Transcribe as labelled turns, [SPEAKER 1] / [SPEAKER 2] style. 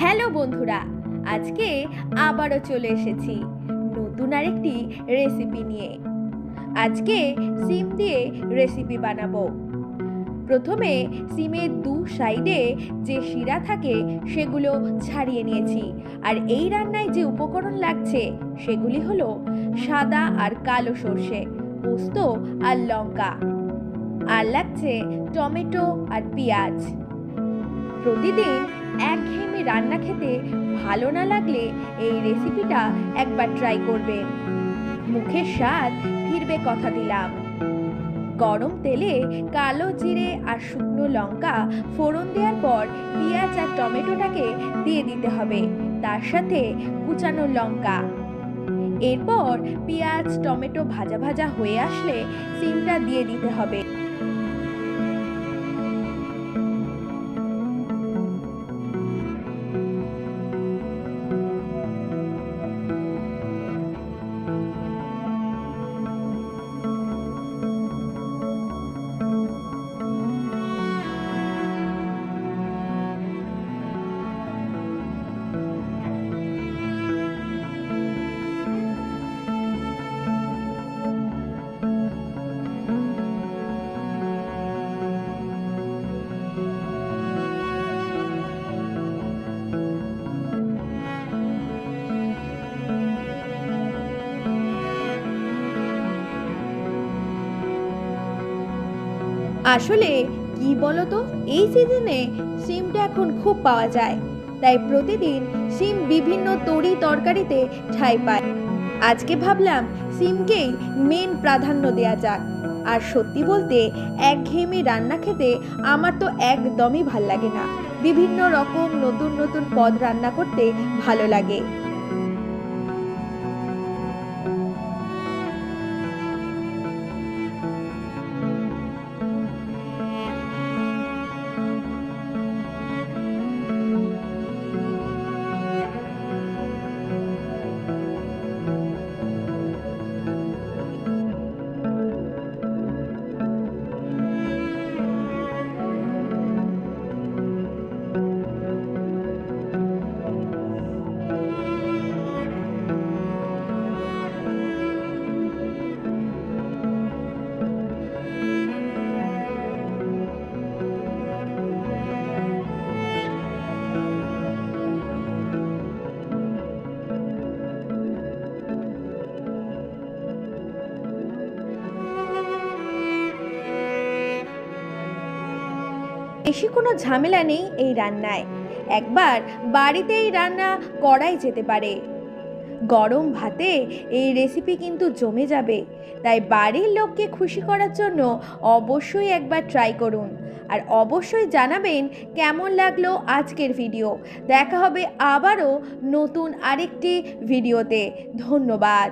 [SPEAKER 1] Hello বন্ধুরা, আজকে আবারও চলে এসেছি নতুন আরেকটি রেসিপি নিয়ে। আজকে সিম দিয়ে রেসিপি বানাবো। প্রথমে সিমের দু সাইডে যে শিরা থাকে, সেগুলো ছাড়িয়ে নিয়েছি। আর এই রান্নায় যে উপকরণ লাগছে, সেগুলি হলো সাদা আর কালো সর্ষে, পোস্ত আর লঙ্কা। আর লাগছে টমেটো আর পেঁয়াজ। প্রতিদিন একঘেয়েমি রান্না খেতে ভালো না লাগলে এই রেসিপিটা একবার ট্রাই করবেন মুখের স্বাদ ফিরবে কথা দিলাম। গরম তেলে কালো জিরে আর শুকনো লঙ্কা ফোড়ন দেওয়ার পর পেঁয়াজ আর টমেটোটাকে দিয়ে দিতে হবে, তার সাথে কুচানো লঙ্কা। এরপর পেঁয়াজ, টমেটো ভাজা ভাজা হয়ে আসলে সিমটা দিয়ে দিতে হবে। আসলে, কি বলতো, এই সিজনে সিমটা এখন খুব পাওয়া যায়। তাই প্রতিদিন সিম বিভিন্ন তরি তরকারিতে ঠাঁই পায়। আজকে ভাবলাম সিমকেই মেন প্রাধান্য দেয়া যাক। আর সত্যি বলতে, একঘেয়েমি রান্না খেতে আমার তো একদমই ভালো লাগে না। বিভিন্ন রকম নতুন নতুন পদ রান্না করতে ভালো লাগে। বেশি কোনো ঝামেলা নেই এই রান্নায়। একবার বাড়িতেই রান্না করাই যেতে পারে। গরম ভাতে এই রেসিপি কিন্তু জমে যাবে। তাই বাড়ির লোককে খুশি করার জন্য অবশ্যই একবার ট্রাই করুন। আর অবশ্যই জানাবেন কেমন লাগল আজকের ভিডিও দেখা হবে আবারও নতুন আরেকটি ভিডিওতে ধন্যবাদ।